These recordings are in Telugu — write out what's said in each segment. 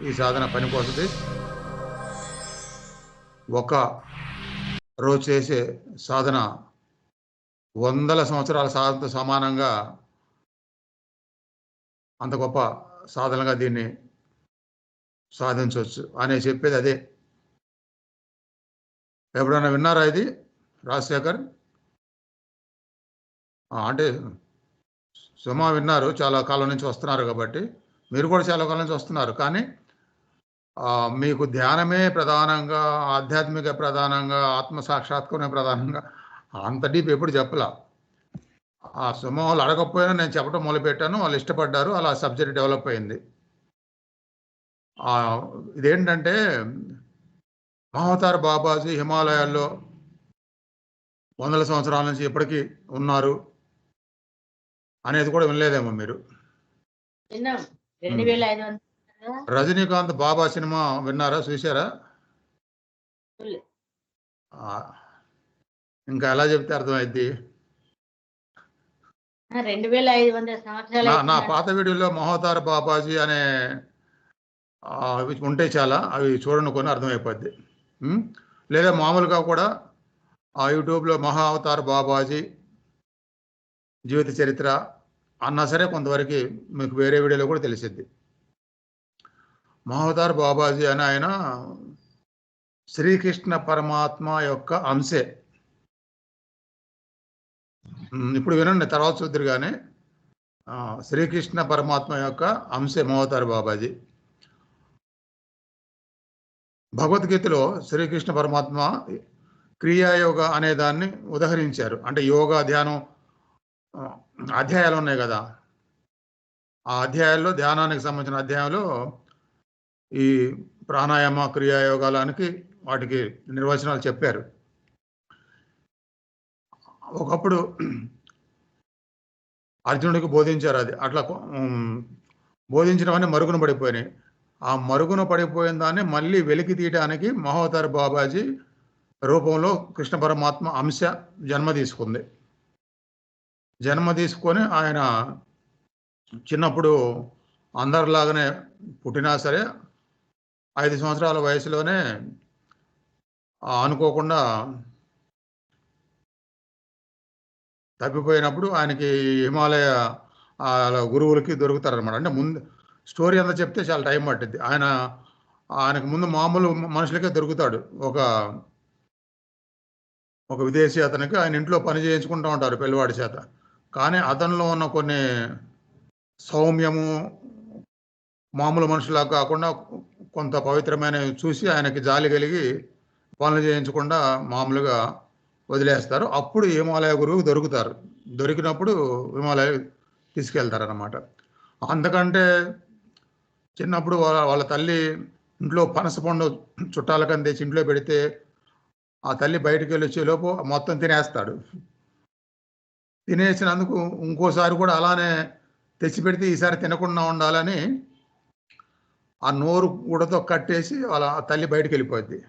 ఈ సాధన పనికొస్తుంది ఒక రోజు చేసే సాధన వందల సంవత్సరాల సాధనతో సమానంగా అంత గొప్ప సాధనగా దీన్ని సాధించవచ్చు అనే చెప్పేది అదే. ఎప్పుడైనా విన్నారా ఇది రాజశేఖర్? అంటే సుమా విన్నారు చాలా కాలం నుంచి వస్తున్నారు కాబట్టి. మీరు కూడా చాలా కాలం నుంచి వస్తున్నారు కానీ మీకు ధ్యానమే ప్రధానంగా ఆధ్యాత్మిక ప్రధానంగా ఆత్మ సాక్షాత్కారమే ప్రధానంగా. అంత డీప్ ఎప్పుడు చెప్పలా? ఆ సుమ వాళ్ళు అడగకపోయినా నేను చెప్పడం మొదలుపెట్టాను. వాళ్ళు ఇష్టపడ్డారు. అలా సబ్జెక్ట్ డెవలప్ అయింది. ఇదేంటంటే మహావతార్ బాబాజీ హిమాలయాల్లో వందల సంవత్సరాల నుంచి ఇప్పటికీ ఉన్నారు అనేది కూడా వినలేదేమో మీరు. రెండు వేల ఐదు వందలు రజనీకాంత్ బాబా సినిమా విన్నారా? చూసారా ఇంకా ఎలా చెప్తే అర్థమైద్ది? ఆ, రెండు వేల ఐదు వందల సంవత్సరాలు నా. పాత వీడియోలో మహోతార బాబాజీ అనే అవి ఉంటాయి చాలా అవి చూడండి కొన్ని అర్థమైపోద్ది? లేదా మామూలుగా కూడా ఆ యూట్యూబ్లో మహా అవతార్ బాబాజీ జీవిత చరిత్ర అన్నా సరే కొంతవరకు మీకు వేరే వీడియోలో కూడా తెలిసిద్ది. మహావతార్ బాబాజీ అని ఆయన శ్రీకృష్ణ పరమాత్మ యొక్క అంశే. ఇప్పుడు వినండి తర్వాత చూద్దరు కానీ శ్రీకృష్ణ పరమాత్మ యొక్క అంశే మహోతార్ బాబాజీ. భగవద్గీతలో శ్రీకృష్ణ పరమాత్మ క్రియాయోగ అనే దాన్ని ఉదహరించారు. అంటే యోగా ధ్యానం అధ్యాయాలు ఉన్నాయి కదా. ఆ అధ్యాయాల్లో ధ్యానానికి సంబంధించిన అధ్యాయంలో ఈ ప్రాణాయామ క్రియాయోగాలానికి వాటికి నిర్వచనాలు చెప్పారు. ఒకప్పుడు అర్జునుడికి బోధించారు అది. అట్లా ఉమ్, బోధించడం మరుగున పడిపోయినాయి. ఆ మరుగున పడిపోయిన దాన్ని మళ్ళీ వెలికి తీయడానికి మహోదర్ బాబాజీ రూపంలో కృష్ణ పరమాత్మ అంశ జన్మ తీసుకుంది. జన్మ తీసుకొని ఆయన చిన్నప్పుడు అందరిలాగానే పుట్టినా సరే ఐదు సంవత్సరాల వయసులోనే అనుకోకుండా తప్పిపోయినప్పుడు ఆయనకి హిమాలయ గురువులకి దొరుకుతారనమాట అంటే ముందు స్టోరీ అంతా చెప్తే చాలా టైం పట్టింది ఆయన ఆయనకు ముందు మామూలు మనుషులకే దొరుకుతాడు. ఒక ఒక విదేశీ అతనికి ఆయన ఇంట్లో పని చేయించుకుంటూ ఉంటారు పిల్లవాడి చేత. కానీ అతనిలో ఉన్న కొన్ని సౌమ్యము మామూలు మనుషులా కాకుండా కొంత పవిత్రమైన చూసి ఆయనకి జాలి కలిగి పనులు చేయించకుండా మామూలుగా వదిలేస్తారు. అప్పుడు హిమాలయ గురువు దొరుకుతారు. దొరికినప్పుడు హిమాలయ తీసుకెళ్తారన్నమాట. అందుకంటే చిన్నప్పుడు వాళ్ళ వాళ్ళ తల్లి ఇంట్లో పనస పండు చుట్టాలకని తెచ్చి ఇంట్లో పెడితే ఆ తల్లి బయటికి వెళ్ళి వచ్చేలోపు మొత్తం తినేస్తాడు. తినేసినందుకు ఇంకోసారి కూడా అలానే తెచ్చి పెడితే ఈసారి తినకుండా ఉండాలని ఆ నోరు కూడతో కట్టేసి వాళ్ళ తల్లి బయటికి వెళ్ళిపోద్ది.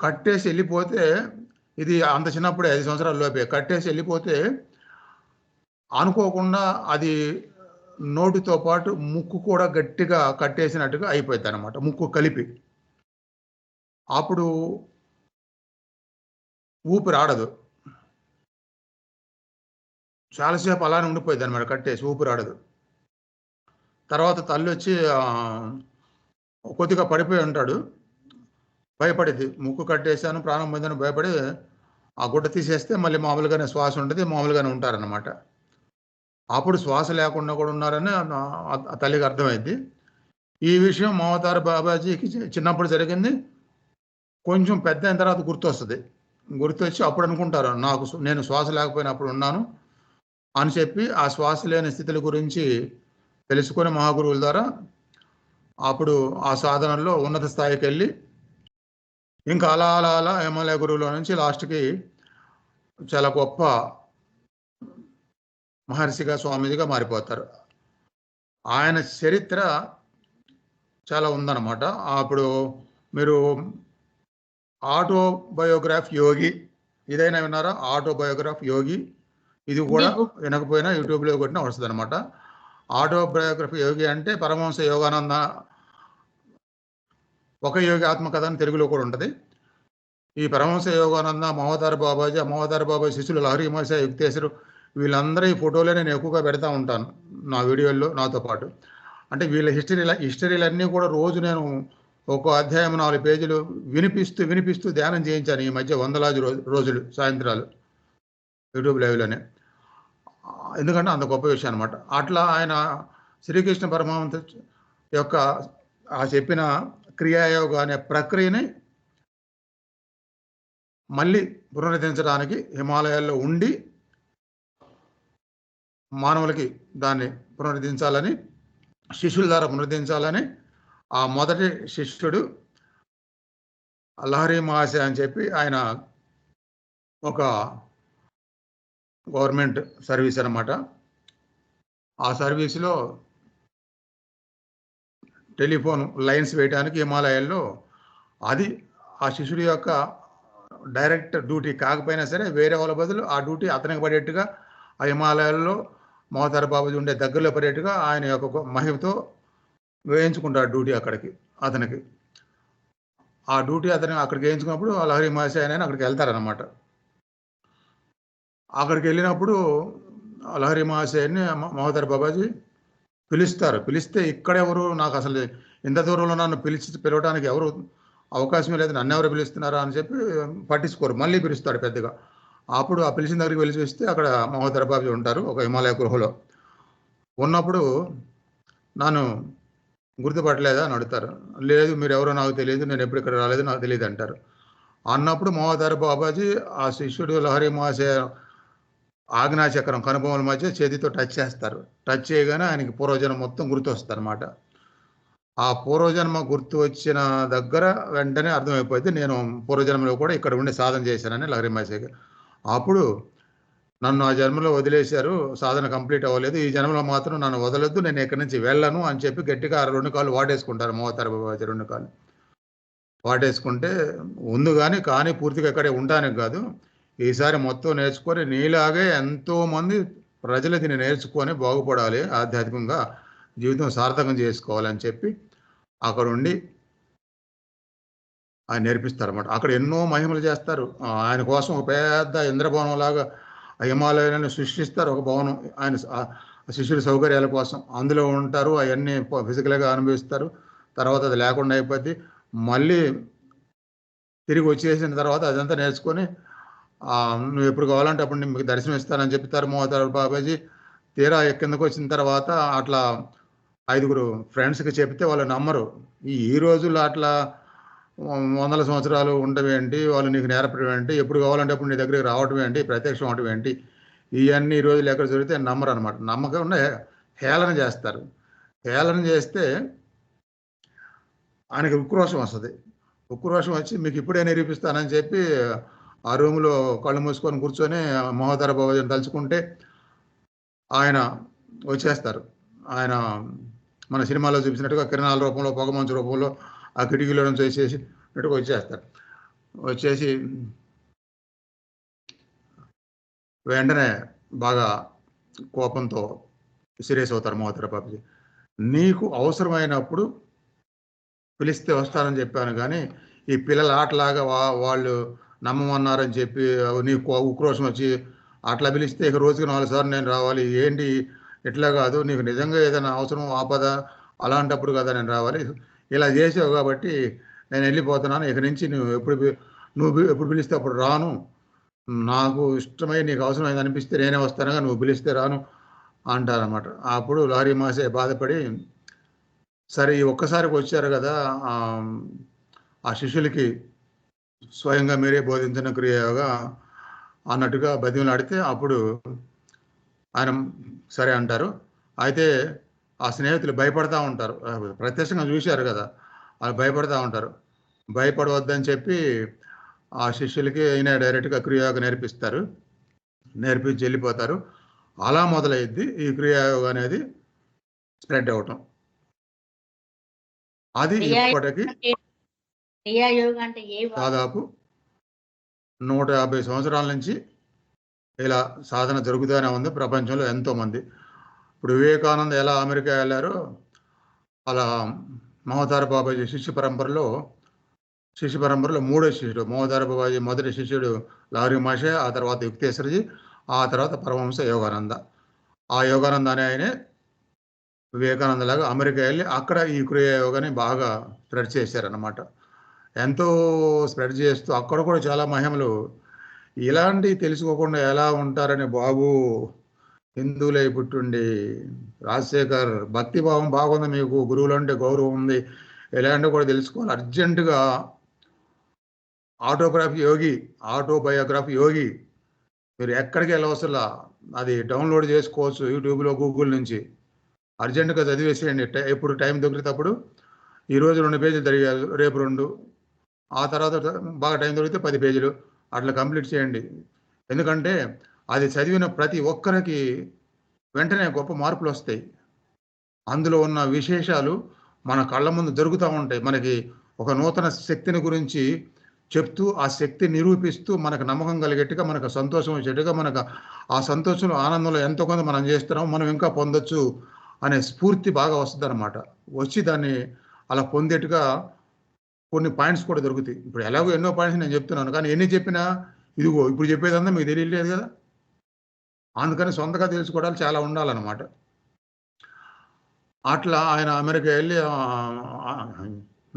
కట్టేసి వెళ్ళిపోతే ఇది అంత చిన్నప్పుడే ఐదు సంవత్సరాల లోపే. కట్టేసి వెళ్ళిపోతే అనుకోకుండా అది నోటితో పాటు ముక్కు కూడా గట్టిగా కట్టేసినట్టుగా అయిపోయింది అనమాట ముక్కు కలిపి. అప్పుడు ఊపిరి ఆడదు. చాలాసేపు అలానే ఉండిపోయింది అనమాట కట్టేసి ఊపిరి ఆడదు. తర్వాత తల్లి వచ్చి కొద్దిగా పడిపోయి ఉంటాడు. భయపడింది. ముక్కు కట్టేశాను ప్రాణం పొందని భయపడి ఆ గుడ్డ తీసేస్తే మళ్ళీ మామూలుగానే శ్వాస ఉంటుంది మామూలుగానే ఉంటారన్నమాట. అప్పుడు శ్వాస లేకుండా కూడా ఉన్నారని ఆ- తల్లికి అర్థమైంది. ఈ విషయం మమతార బాబాజీకి చిన్నప్పుడు జరిగింది. కొంచెం పెద్ద అయిన తర్వాత గుర్తొస్తుంది. గుర్తొచ్చి అప్పుడు అనుకుంటారు నాకు నేను శ్వాస లేకపోయినప్పుడు ఉన్నాను అని చెప్పి ఆ శ్వాస లేని స్థితుల గురించి తెలుసుకొని మహాగురువుల ద్వారా అప్పుడు ఆ సాధనలో ఉన్నత స్థాయికి వెళ్ళి ఇంకా అలా అలా అలా హిమాలయ గురువులో నుంచి లాస్ట్కి చాలా గొప్ప మహర్షిగా స్వామీజీగా మారిపోతారు. ఆయన చరిత్ర చాలా ఉందన్నమాట. అప్పుడు మీరు ఆటోబయోగ్రాఫ్ యోగి ఇదైనా విన్నారా? ఆటోబయోగ్రాఫ్ యోగి ఇది కూడా. వినకపోయినా యూట్యూబ్లో కొట్టినా వస్తుంది అనమాట ఆటోబయోగ్రఫీ యోగి అంటే పరమహంస యోగానంద ఒక యోగి ఆత్మకథ అని తెలుగులో కూడా ఉంటుంది. ఈ పరమహంస యోగానంద మహోదర్ బాబాజీ మహోదర్ బాబాజీ శిష్యులు లహరి మహేశ యుక్తేశ్వరు వీళ్ళందరి ఫోటోలే నేను ఎక్కువగా పెడతా ఉంటాను నా వీడియోల్లో నాతో పాటు. అంటే వీళ్ళ హిస్టరీ హిస్టరీలన్నీ కూడా రోజు నేను ఒక అధ్యాయం నాలుగు పేజీలు వినిపిస్తూ వినిపిస్తూ ధ్యానం చేయించాను ఈ మధ్య వందలాది రోజు రోజులు సాయంత్రాలు. యూట్యూబ్ లైవ్లోనే. ఎందుకంటే అంత గొప్ప విషయం అనమాట అట్లా ఆయన శ్రీకృష్ణ పరమహంస యొక్క ఆ చెప్పిన క్రియాయోగ అనే ప్రక్రియని మళ్ళీ పునరుద్ధరించడానికి హిమాలయాల్లో ఉండి మానవులకి దాన్ని పునరుద్ధరించాలని శిష్యుల ద్వారా పునరుద్ధరించాలని ఆ మొదటి శిష్యుడు లహరి మహాశయ అని చెప్పి ఆయన ఒక గవర్నమెంట్ సర్వీస్ అనమాట ఆ సర్వీస్లో టెలిఫోన్ లైన్స్ వేయడానికి హిమాలయాల్లో అది ఆ శిష్యుడి యొక్క డైరెక్ట్ డ్యూటీ కాకపోయినా సరే వేరే వాళ్ళ బదులు ఆ డ్యూటీ అతనికి పడేట్టుగా ఆ హిమాలయాల్లో మోతార బాబుజీ ఉండే దగ్గరలో పడేట్టుగా ఆయన యొక్క మహిమతో వేయించుకుంటాడు డ్యూటీ అక్కడికి అతనికి. ఆ డ్యూటీ అతను అక్కడికి వేయించుకున్నప్పుడు లహరి మహాశయ ఆయన అక్కడికి వెళ్తారనమాట అక్కడికి వెళ్ళినప్పుడు లహరి మహాశయాన్ని మహోదర్ బాబాజీ పిలుస్తారు. పిలిస్తే ఇక్కడెవరు? నాకు అసలు ఇంత దూరంలో నన్ను పిలిచి పిలవడానికి ఎవరు అవకాశం లేదు. నన్ను ఎవరు పిలుస్తున్నారా అని చెప్పి పట్టించుకోరు. మళ్ళీ పిలుస్తాడు పెద్దగా. అప్పుడు ఆ పిలిచిన దగ్గరికి వెళ్ళి చూస్తే అక్కడ మహోదర్ బాబాజీ ఉంటారు ఒక హిమాలయ గృహలో. ఉన్నప్పుడు నన్ను గుర్తుపట్టలేదా అని అడుగుతారు. లేదు మీరు ఎవరో నాకు తెలియదు. నేను ఎప్పుడు ఇక్కడ రాలేదు నాకు తెలియదు అంటారు. అన్నప్పుడు మహోదర్ బాబాజీ ఆ శిష్యుడు లహరి మహాశయ ఆజ్ఞాచక్రం కనుబొమ్మల మధ్య చేతితో టచ్ చేస్తారు. టచ్ చేయగానే ఆయనకి పూర్వజన్మ మొత్తం గుర్తొస్తుంది అనమాట ఆ పూర్వజన్మ గుర్తు వచ్చిన దగ్గర వెంటనే అర్థమైపోయింది నేను పూర్వజన్మలో కూడా ఇక్కడ ఉండి సాధన చేశానని లహరి అప్పుడు నన్ను ఆ జన్మలో వదిలేశారు సాధన కంప్లీట్ అవ్వలేదు. ఈ జన్మలో మాత్రం నన్ను వదలొద్దు నేను ఇక్కడి నుంచి వెళ్ళను అని చెప్పి గట్టిగా ఆ రెండు కాళ్ళు వాడేసుకుంటారు మోతారు రెండు కాళ్ళు. వాటేసుకుంటే ఉంది కానీ కానీ పూర్తిగా ఇక్కడే ఉండడానికి కాదు. ఈసారి మొత్తం నేర్చుకొని నీలాగే ఎంతోమంది ప్రజలు దీన్ని నేర్చుకొని బాగుపడాలి ఆధ్యాత్మికంగా జీవితం సార్థకం చేసుకోవాలని చెప్పి అక్కడ ఉండి ఆయన నేర్పిస్తారన్నమాట. అక్కడ ఎన్నో మహిమలు చేస్తారు. ఆయన కోసం ఒక పెద్ద ఇంద్రభవనం లాగా హిమాలయాలను సృష్టిస్తారు ఒక భవనం. ఆయన శిష్యుల సౌకర్యాల కోసం అందులో ఉంటారు అవన్నీ ఫిజికల్గా అనుభవిస్తారు. తర్వాత అది లేకుండా అయిపోద్ది. మళ్ళీ తిరిగి వచ్చేసిన తర్వాత అదంతా నేర్చుకొని నువ్వు ఎప్పుడు కావాలంటే అప్పుడు నేను మీకు దర్శనం ఇస్తానని చెప్తారు మోతారు బాబాజీ. తీరా కిందకు వచ్చిన తర్వాత అట్లా ఐదుగురు ఫ్రెండ్స్కి చెప్తే వాళ్ళు నమ్మరు. ఈ ఈ రోజుల్లో అట్లా వందల సంవత్సరాలు ఉండడం ఏంటి? వాళ్ళు నీకు నేర్పడం ఏంటి? ఎప్పుడు కావాలంటే అప్పుడు నీ దగ్గరికి రావడం ఏంటి? ప్రత్యక్షం అవడం ఏంటి? ఇవన్నీ ఈ రోజులు ఎక్కడ జరిగితే నమ్మరు అనమాట నమ్మకం హేళన చేస్తారు. హేళన చేస్తే ఆయనకి ఉక్రోషం వస్తుంది. ఉక్రోషం వచ్చి మీకు ఇప్పుడే నిరూపిస్తానని చెప్పి ఆ రూమ్లో కళ్ళు మూసుకొని కూర్చొని మహోదర బాబాజీని తలుచుకుంటే ఆయన వచ్చేస్తారు. ఆయన మన సినిమాలో చూపించినట్టుగా కిరణాల రూపంలో పొగమంచు రూపంలో ఆ కిటికీలో నుంచి వచ్చేసినట్టుగా వచ్చేస్తారు. వచ్చేసి వెంటనే బాగా కోపంతో సీరియస్ అవుతారు మహోదర బాబుజీ నీకు అవసరమైనప్పుడు పిలిస్తే వస్తానని చెప్పాను కానీ ఈ పిల్లల ఆటలాగా వాళ్ళు నమ్మమన్నారని చెప్పి నీకు ఉక్రోషం వచ్చి అట్లా పిలిస్తే ఇక రోజుకి నాలుగు సార్లు నేను రావాలి. ఏంటి? ఇట్లా కాదు? నీకు నిజంగా ఏదైనా అవసరం ఆపద అలాంటప్పుడు కదా నేను రావాలి. ఇలా చేసావు కాబట్టి నేను వెళ్ళిపోతున్నాను. ఇక నుంచి నువ్వు ఎప్పుడు నువ్వు ఎప్పుడు పిలిస్తే అప్పుడు రాను. నాకు ఇష్టమై నీకు అవసరమైంది అనిపిస్తే నేనే వస్తానుగా నువ్వు పిలిస్తే రాను అంటారన్నమాట. అప్పుడు లారీ మాసే బాధపడి సరే ఈ ఒక్కసారికి వచ్చారు కదా ఆ శిష్యులకి స్వయంగా మీరే బోధించిన క్రియగా అన్నట్టుగా బతిమలాడితే అప్పుడు ఆయన సరే అంటారు. అయితే ఆ స్నేహితులు భయపడతా ఉంటారు. ప్రత్యక్షంగా చూశారు కదా వాళ్ళు భయపడతా ఉంటారు. భయపడవద్దని చెప్పి ఆ శిష్యులకి ఈయన డైరెక్ట్గా క్రియాయోగ నేర్పిస్తారు. నేర్పించి వెళ్ళిపోతారు. అలా మొదలైద్ది ఈ క్రియాయోగ అనేది స్ప్రెడ్ అవటం. అది ఇప్పటికి అంటే ఏ దాదాపు నూట యాభై సంవత్సరాల నుంచి ఇలా సాధన జరుగుతూనే ఉంది ప్రపంచంలో ఎంతోమంది. ఇప్పుడు వివేకానంద ఎలా అమెరికా వెళ్ళారో అలా మహోదార బాబాజీ శిష్య పరంపరలో శిష్య పరంపరలో మూడో శిష్యుడు మహోదార బాబాజీ మొదటి శిష్యుడు లారీ మాషే ఆ తర్వాత యుక్తేశ్వరజీ ఆ తర్వాత పరమహంస యోగానంద. ఆ యోగానంద అనే ఆయనే వివేకానంద లాగా అమెరికా వెళ్ళి అక్కడ ఈ క్రియ యోగాని బాగా స్ప్రెడ్ చేశారన్నమాట. ఎంతో స్ప్రెడ్ చేస్తూ అక్కడ కూడా చాలా మహిమలు. ఇలాంటివి తెలుసుకోకుండా ఎలా ఉంటారని బాబు హిందువులై పుట్టుండి రాజశేఖర్ భక్తి భావం బాగుంది మీకు గురువులు అంటే గౌరవం ఉంది. ఎలాంటివి కూడా తెలుసుకోవాలి. అర్జెంటుగా ఆటోగ్రాఫీ యోగి ఆటోబయోగ్రఫీ యోగి మీరు ఎక్కడికి వెళ్ళవసలా అది డౌన్లోడ్ చేసుకోవచ్చు యూట్యూబ్లో గూగుల్ నుంచి. అర్జెంటుగా చదివేసేయండి. టై- ఎప్పుడు టైం దొరికినప్పుడు ఈరోజు రెండు పేజీలు జరిగారు రేపు రెండు. ఆ తర్వాత బాగా టైం దొరికితే పది పేజీలు. అట్లా కంప్లీట్ చేయండి. ఎందుకంటే అది చదివిన ప్రతి ఒక్కరికి వెంటనే గొప్ప మార్పులు వస్తాయి. అందులో ఉన్న విశేషాలు మన కళ్ళ ముందు జరుగుతూ ఉంటాయి. మనకి ఒక నూతన శక్తిని గురించి చెప్తూ ఆ శక్తి నిరూపిస్తూ మనకు నమ్మకం కలిగేట్టుగా మనకు సంతోషం వచ్చేట్టుగా మనకు ఆ సంతోషంలో ఆనందంలో ఎంతో కొంత మనం చేస్తున్నాం మనం ఇంకా పొందొచ్చు అనే స్ఫూర్తి బాగా వస్తుంది అనమాట వచ్చి దాన్ని అలా పొందేట్టుగా కొన్ని పాయింట్స్ కూడా దొరుకుతాయి. ఇప్పుడు ఎలాగో ఎన్నో పాయింట్స్ నేను చెప్తున్నాను కానీ ఎన్ని చెప్పినా ఇదిగో ఇప్పుడు చెప్పేదంతా మీకు తెలియలేదు కదా. అందుకని సొంతగా తెలుసుకోవడానికి చాలా ఉండాలన్నమాట. అట్లా ఆయన అమెరికా వెళ్ళి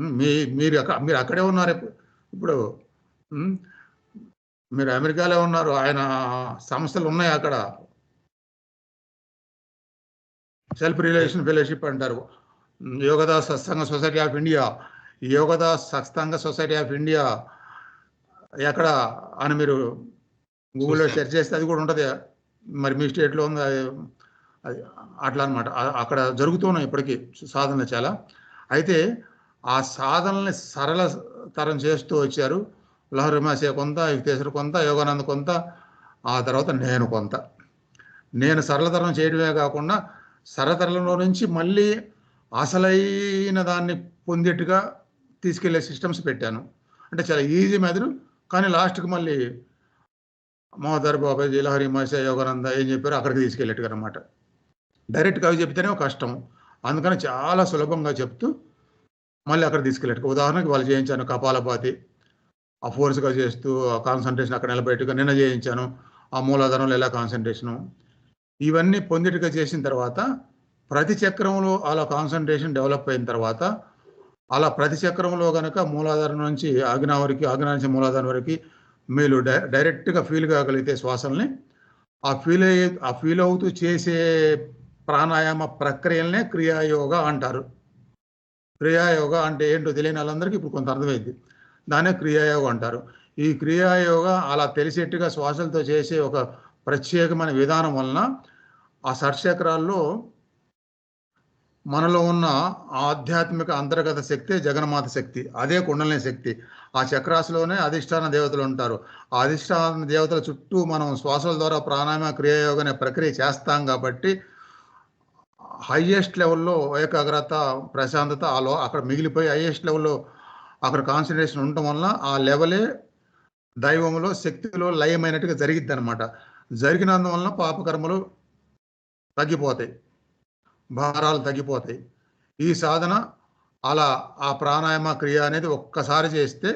మీ మీరు అక్కడ మీరు అక్కడే ఉన్నారు ఇప్పుడు- మీరు అమెరికాలో ఉన్నారు ఆయన సంస్థలు ఉన్నాయి అక్కడ. సెల్ఫ్ రిలేషన్ ఫెలోషిప్ అంటారు యోగదాస్ సత్సంగ society of India యోగదాస్ Satsanga society of India ఎక్కడ అని మీరు గూగుల్లో. సెర్చ్ చేస్తే అది కూడా ఉంటుంది. మరి మీ స్టేట్లో ఉంది? అది అది అట్లా అనమాట అక్కడ జరుగుతున్నాయి ఇప్పటికీ సాధనలు చాలా. అయితే ఆ సాధనల్ని సరళ తరం చేస్తూ వచ్చారు. లహరిమాసే కొంత యుక్తేశ్వర కొంత యోగానంద కొంత ఆ తర్వాత నేను కొంత. నేను సరళతరం చేయడమే కాకుండా సరళతరంలో నుంచి మళ్ళీ అసలైన దాన్ని పొందేట్టుగా తీసుకెళ్ళే సిస్టమ్స్ పెట్టాను. అంటే చాలా ఈజీ మెథడ్ కానీ లాస్ట్కి మళ్ళీ మోహదర్ బాబాజీ లహరి మాసే యోగానంద ఏం చెప్పారో అక్కడికి తీసుకెళ్ళేట్టుగా అనమాట డైరెక్ట్గా అవి చెప్తేనే కష్టం. అందుకని చాలా సులభంగా చెప్తూ మళ్ళీ అక్కడ తీసుకెళ్ళేట్టు ఉదాహరణకి వాళ్ళు చేయించాను కపాలపాతి. ఆ ఫోర్స్గా చేస్తూ ఆ కాన్సన్ట్రేషన్ అక్కడ నిలబెట్టుగా నిన్న చేయించాను. ఆ మూలాధారంలో ఎలా కాన్సన్ట్రేషను ఇవన్నీ పొందిటిగా చేసిన తర్వాత ప్రతి చక్రంలో అలా కాన్సన్ట్రేషన్ డెవలప్ అయిన తర్వాత అలా ప్రతి చక్రంలో కనుక మూలాధారం నుంచి ఆగ్నా వరకు ఆగ్నా నుంచి మూలాధారం వరకు మీరు డై డైరెక్ట్గా ఫీల్ కాగలిగితే శ్వాసల్ని ఆ ఫీల్ అయ్యే ఆ ఫీల్ అవుతూ చేసే ప్రాణాయామ ప్రక్రియలనే క్రియాయోగ అంటారు. క్రియాయోగ అంటే ఏంటో తెలియని వాళ్ళందరికీ ఇప్పుడు కొంత అర్థమైంది. దానే క్రియాయోగ అంటారు. ఈ క్రియాయోగ అలా తెలిసేట్టుగా శ్వాసలతో చేసే ఒక ప్రత్యేకమైన విధానం వలన ఆ సర్చక్రాల్లో మనలో ఉన్న ఆధ్యాత్మిక అంతర్గత శక్తి జగన్మాత శక్తి అదే కుండలిని శక్తి. ఆ చక్రాసులోనే అధిష్టాన దేవతలు ఉంటారు. ఆ అధిష్టాన దేవతల చుట్టూ మనం శ్వాసల ద్వారా ప్రాణాయామ క్రియాయోగ అనే ప్రక్రియ చేస్తాం కాబట్టి హైయెస్ట్ లెవెల్లో ఏకాగ్రత ప్రశాంతత ఆలో అక్కడ మిగిలిపోయి హైయెస్ట్ లెవెల్లో అక్కడ కాన్సన్ట్రేషన్ ఉండటం వలన ఆ లెవెలే దైవంలో శక్తిలో లయమైనట్టుగా జరిగిద్ది అనమాట జరిగినందువలన పాపకర్మలు తగ్గిపోతాయి. భారాలు తగ్గిపోతాయి. ఈ సాధన అలా ఆ ప్రాణాయామ క్రియ అనేది ఒక్కసారి చేస్తే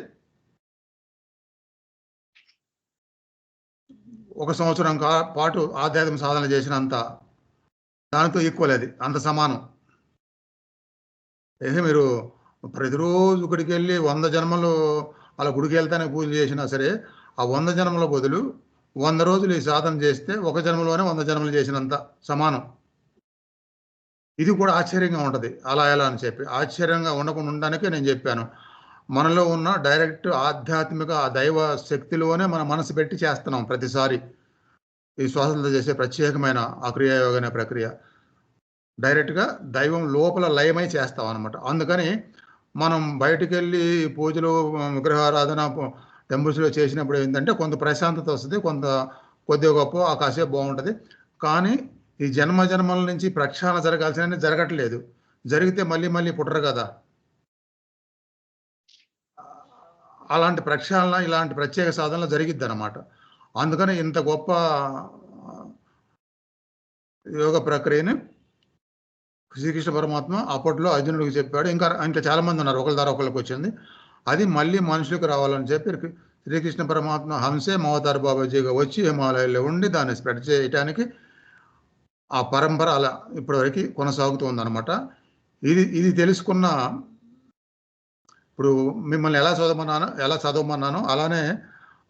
ఒక సంవత్సరం కా పాటు ఆధ్యాత్మిక సాధన చేసినంత దానితో ఈక్వల్ అది అంత సమానం. అయితే మీరు ప్రతిరోజు గుడికి వెళ్ళి వంద జన్మలు అలా గుడికి వెళ్తానే పూజ చేసినా సరే ఆ వంద జన్మల బదులు వంద రోజులు ఈ సాధన చేస్తే ఒక జన్మలోనే వంద జన్మలు చేసినంత సమానం. ఇది కూడా ఆశ్చర్యంగా ఉంటుంది. అలా ఎలా అని చెప్పి. ఆశ్చర్యంగా ఉండకుండా ఉండడానికే నేను చెప్పాను. మనలో ఉన్న డైరెక్ట్ ఆధ్యాత్మిక దైవ శక్తిలోనే మన మనసు పెట్టి చేస్తున్నాం ప్రతిసారి. ఈ శ్వాసలతో చేసే ప్రత్యేకమైన ఆ అనే ప్రక్రియ. డైరెక్ట్గా దైవం లోపల లయమై చేస్తాం అనమాట అందుకని మనం బయటికి వెళ్ళి పూజలు విగ్రహారాధన టెంపుల్స్లో చేసినప్పుడు ఏంటంటే కొంత ప్రశాంతత వస్తుంది కొంత కొద్దిగా గొప్ప ఆ కాసేపు బాగుంటుంది. కానీ ఈ జన్మ జన్మల నుంచి ప్రక్షాళన జరగాల్సిన జరగట్లేదు. జరిగితే మళ్ళీ మళ్ళీ పుట్టరు కదా. అలాంటి ప్రక్షాళన ఇలాంటి ప్రత్యేక సాధనలు జరిగిద్ది అనమాట అందుకని ఇంత గొప్ప యోగ ప్రక్రియని శ్రీకృష్ణ పరమాత్మ అప్పట్లో అర్జునుడికి చెప్పాడు. ఇంకా ఇంకా చాలామంది ఉన్నారు. ఒకరి ద్వారా ఒకరికి వచ్చింది. అది మళ్ళీ మనుషులకు రావాలని చెప్పి శ్రీకృష్ణ పరమాత్మ హంసే మవతార్ బాబాజీగా వచ్చి హిమాలయాల్లో ఉండి దాన్ని స్ప్రెడ్ చేయటానికి ఆ పరంపర అలా ఇప్పటివరకు కొనసాగుతుందన్నమాట. ఇది ఇది తెలుసుకున్న ఇప్పుడు మిమ్మల్ని ఎలా చదవమన్నానో ఎలా చదవమన్నానో అలానే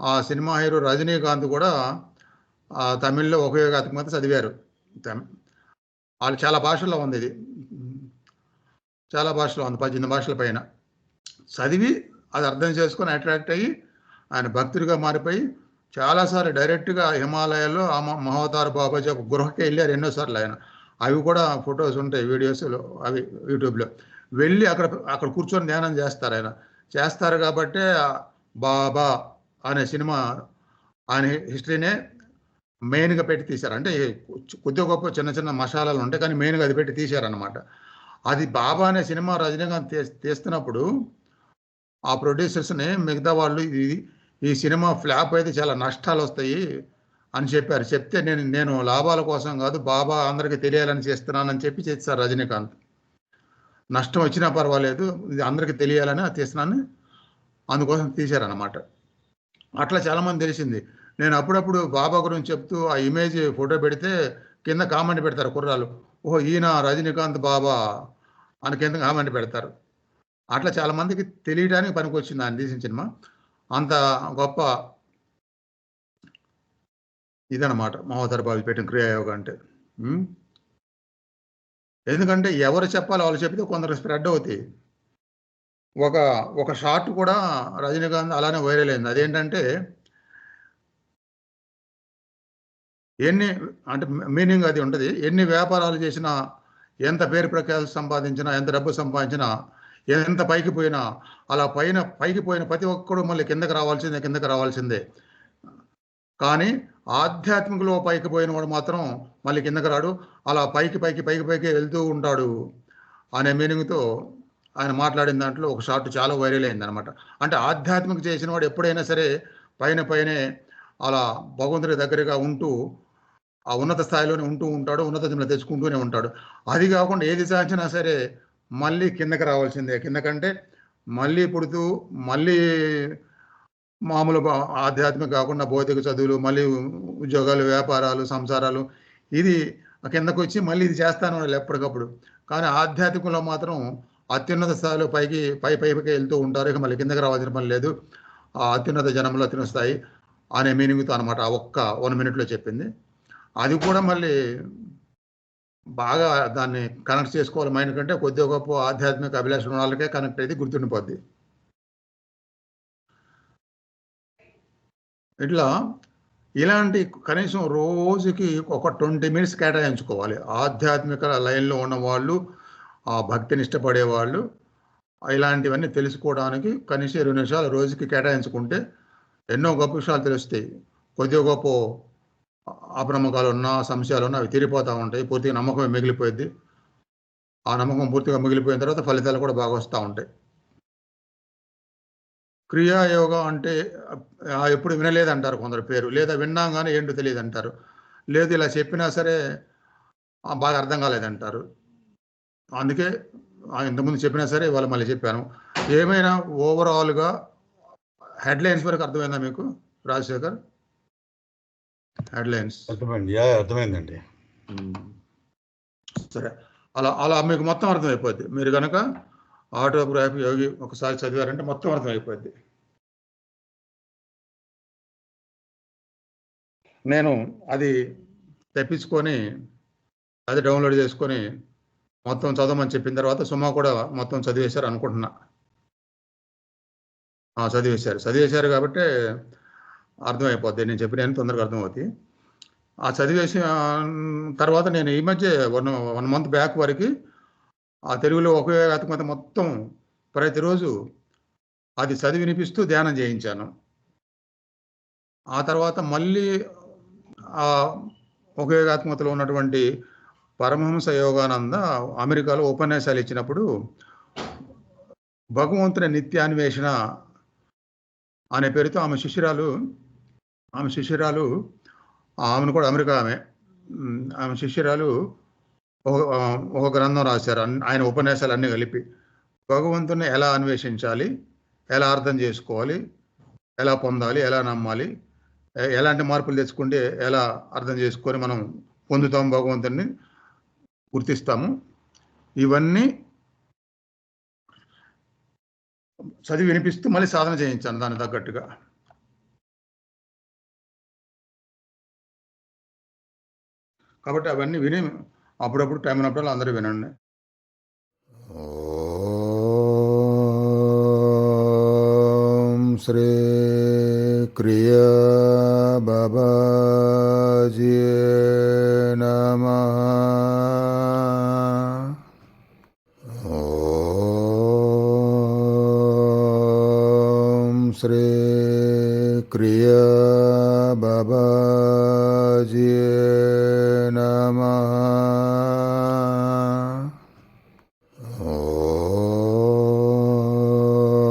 ఆ సినిమా హీరో రజనీకాంత్ కూడా ఆ తమిళ్ళో ఉపయోగాత్మకత చదివారు. తమ్- వాళ్ళు చాలా భాషల్లో ఉంది ఇది. చాలా భాషలో ఉంది పద్దెనిమిది భాషల పైన. చదివి అది అర్థం చేసుకొని అట్రాక్ట్ అయ్యి ఆయన భక్తుడిగా మారిపోయి చాలాసార్లు డైరెక్ట్గా హిమాలయాల్లో ఆ మ- మహావతార బాబాజీ ఒక గృహకి వెళ్ళారు ఎన్నోసార్లు ఆయన. అవి కూడా ఫొటోస్ ఉంటాయి వీడియోస్లో అవి యూట్యూబ్లో వెళ్ళి అక్కడ అక్కడ కూర్చొని ధ్యానం చేస్తారు ఆయన. చేస్తారు కాబట్టి బాబా అనే సినిమా ఆయన హిస్టరీనే మెయిన్గా పెట్టి తీశారు. అంటే కొద్దిగా గొప్ప చిన్న చిన్న మసాలాలు ఉంటాయి కానీ మెయిన్గా అది పెట్టి తీశారనమాట అది బాబా అనే సినిమా రజనీకాంత్ తీస్తున్నప్పుడు ఆ ప్రొడ్యూసర్స్ని మిగతా వాళ్ళు ఇది ఈ సినిమా ఫ్లాప్ అయితే చాలా నష్టాలు వస్తాయి అని చెప్పారు. చెప్తే నేను నేను లాభాల కోసం కాదు బాబా అందరికీ తెలియాలని చేస్తున్నానని చెప్పి చేస్తారు రజనీకాంత్. నష్టం వచ్చినా పర్వాలేదు ఇది అందరికీ తెలియాలని అది తీస్తున్నాను అందుకోసం తీశారన్నమాట. అట్లా చాలామంది తెలిసింది. నేను అప్పుడప్పుడు బాబా గురించి చెప్తూ ఆ ఇమేజ్ ఫోటో పెడితే కింద కామెంట్ పెడతారు కుర్రాలు ఓహో ఈయన రజనీకాంత్ బాబా అని కింద కామెంట్ పెడతారు. అట్లా చాలామందికి తెలియడానికి తెలియడానికి పనికొచ్చింది ఆయన తీసిన సినిమా. అంత గొప్ప ఇదనమాట మహోదర్ బాబు పెట్టిన క్రియాయోగ అంటే. ఎందుకంటే ఎవరు చెప్పాలో వాళ్ళు చెప్తే కొందరు స్ప్రెడ్ అవుతాయి. ఒక ఒక షార్ట్ కూడా రజనీకాంత్ అలానే వైరల్ అయింది. అదేంటంటే ఎన్ని అంటే మీనింగ్ అది ఉంటుంది. ఎన్ని వ్యాపారాలు చేసినా ఎంత పేరు ప్రఖ్యాతులు సంపాదించినా ఎంత డబ్బు సంపాదించినా ఎంత పైకి పోయినా అలా పైన పైకి పోయిన ప్రతి ఒక్కడు మళ్ళీ కిందకి రావాల్సిందే కిందకి రావాల్సిందే. కానీ ఆధ్యాత్మికలో పైకి పోయిన వాడు మాత్రం మళ్ళీ కిందకి రాడు అలా పైకి పైకి పైకి పైకి వెళ్తూ ఉంటాడు అనే మీనింగ్తో ఆయన మాట్లాడిన దాంట్లో ఒక షార్ట్ చాలా వైరల్ అయింది అనమాట అంటే ఆధ్యాత్మిక చేసిన వాడు ఎప్పుడైనా సరే పైన పైనే అలా భగవంతుడి దగ్గరగా ఉంటూ ఆ ఉన్నత స్థాయిలోనే ఉంటూ ఉంటాడు ఉన్నత తెచ్చుకుంటూనే ఉంటాడు. అది కాకుండా ఏది సాధించినా సరే మళ్ళీ కిందకి రావాల్సిందే. కిందకంటే మళ్ళీ పుడుతూ మళ్ళీ మామూలు ఆధ్యాత్మిక కాకుండా భౌతిక చదువులు మళ్ళీ ఉద్యోగాలు వ్యాపారాలు సంసారాలు ఇది కిందకు వచ్చి మళ్ళీ ఇది చేస్తాను వాళ్ళు ఎప్పటికప్పుడు. కానీ ఆధ్యాత్మికంలో మాత్రం అత్యున్నత స్థాయిలో పైకి పై పైకి వెళ్తూ ఉంటారు. ఇక మళ్ళీ కిందకి రావాల్సిన పని లేదు. ఆ అత్యున్నత జనంలో అత్యున్నత స్థాయి అనే మీనింగ్తో అనమాట ఆ ఒక్క వన్ మినిట్లో చెప్పింది. అది కూడా మళ్ళీ బాగా దాన్ని కనెక్ట్ చేసుకోవాలి మైండ్ కంటే కొద్దిగా గొప్ప ఆధ్యాత్మిక అభిలాష ఉన్న కనెక్ట్ అయితే గుర్తుండిపోద్ది. ఇట్లా ఇలాంటి కనీసం రోజుకి ఒక ట్వంటీ మినిట్స్ కేటాయించుకోవాలి. ఆధ్యాత్మిక లైన్లో ఉన్న వాళ్ళు ఆ భక్తిని ఇష్టపడే వాళ్ళు ఇలాంటివన్నీ తెలుసుకోవడానికి కనీసం ఇరవై నిమిషాలు రోజుకి కేటాయించుకుంటే ఎన్నో గొప్ప విషయాలు తెలుస్తాయి. కొద్దిగా గొప్ప అప్రమకాలు ఉన్నా సంశయాలు ఉన్నా అవి తీరిపోతూ ఉంటాయి. పూర్తిగా నమ్మకమే మిగిలిపోయింది ఆ నమ్మకం పూర్తిగా మిగిలిపోయిన తర్వాత ఫలితాలు కూడా బాగా వస్తూ ఉంటాయి. క్రియాయోగ అంటే ఎప్పుడు వినలేదంటారు కొందరు పేరు. లేదా విన్నాం కానీ ఏంటో తెలియదు అంటారు లేదు ఇలా చెప్పినా సరే బాగా అర్థం కాలేదంటారు. అందుకే ఇంతకుముందు చెప్పినా సరే ఇవాళ మళ్ళీ చెప్పాను. ఏమైనా ఓవరాల్గా హెడ్లైన్స్ వరకు అర్థమైందా మీకు రాజశేఖర్? హెడ్లైన్స్ అర్థమైంది. యా అర్థమైందండి. సరే. అలా అలా మీకు మొత్తం అర్థమైపోద్ది. మీరు కనుక ఆటోగ్రాఫీ యోగి ఒకసారి చదివారంటే మొత్తం అర్థమైపోద్ది. నేను అది తెప్పించుకొని అది డౌన్లోడ్ చేసుకొని మొత్తం చదవమని చెప్పిన తర్వాత సుమా కూడా మొత్తం చదివేశారు అనుకుంటున్నా. చదివేశారు. చదివేశారు కాబట్టి అర్థమైపోద్ది. నేను చెప్పిన తొందరగా అర్థమవుతాయి. ఆ చదివేసిన తర్వాత నేను ఈ మధ్య వన్ వన్ మంత్ బ్యాక్ వరకు ఆ తెలుగులో ఉపయోగాత్మకత మొత్తం ప్రతిరోజు అది చదివి వినిపిస్తూ ధ్యానం చేయించాను. ఆ తర్వాత మళ్ళీ ఆ ఉపయోగాత్మకతలో ఉన్నటువంటి పరమహంస యోగానంద అమెరికాలో ఉపన్యాసాలు ఇచ్చినప్పుడు భగవంతుని నిత్యాన్వేషణ అనే పేరుతో ఆమె శిష్యురాలు ఆమె శిష్యురాలు ఆమెను కూడా అమెరికా ఆమె. ఆమె శిష్యురాలు ఒక ఒక గ్రంథం రాశారు. ఆయన ఉపన్యాసాలు అన్నీ కలిపి. భగవంతుని ఎలా అన్వేషించాలి? ఎలా అర్థం చేసుకోవాలి? ఎలా పొందాలి? ఎలా నమ్మాలి? ఎలాంటి మార్పులు తెచ్చుకుంటే ఎలా అర్థం చేసుకొని మనం పొందుతాం భగవంతుని గుర్తిస్తాము. ఇవన్నీ చదివి వినిపిస్తూ మళ్ళీ సాధన చేయించాను దానికి తగ్గట్టుగా. కాబట్టి అవన్నీ విని అప్పుడప్పుడు టైం ఉన్నప్పుడు అందరూ వినండి. ఓం శ్రీ క్రియా బాబాజీ నమ. బాబాజీ నమ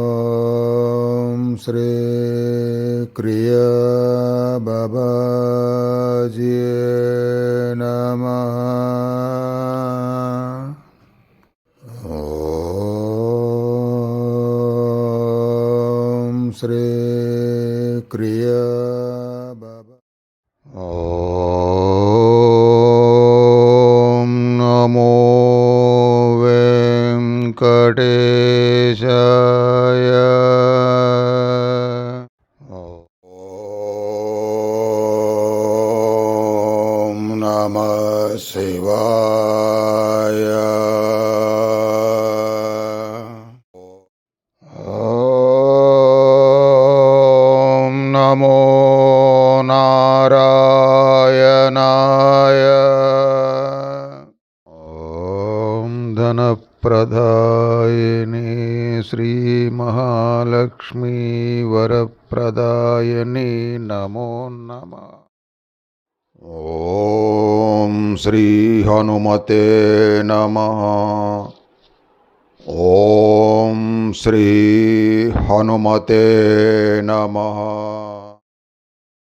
ఓం శ్రీ క్రియా బాబాజీ నమ ఓం శ్రీ शिवाय श्रीहनुमते नमः। श्री हनुमते नमः।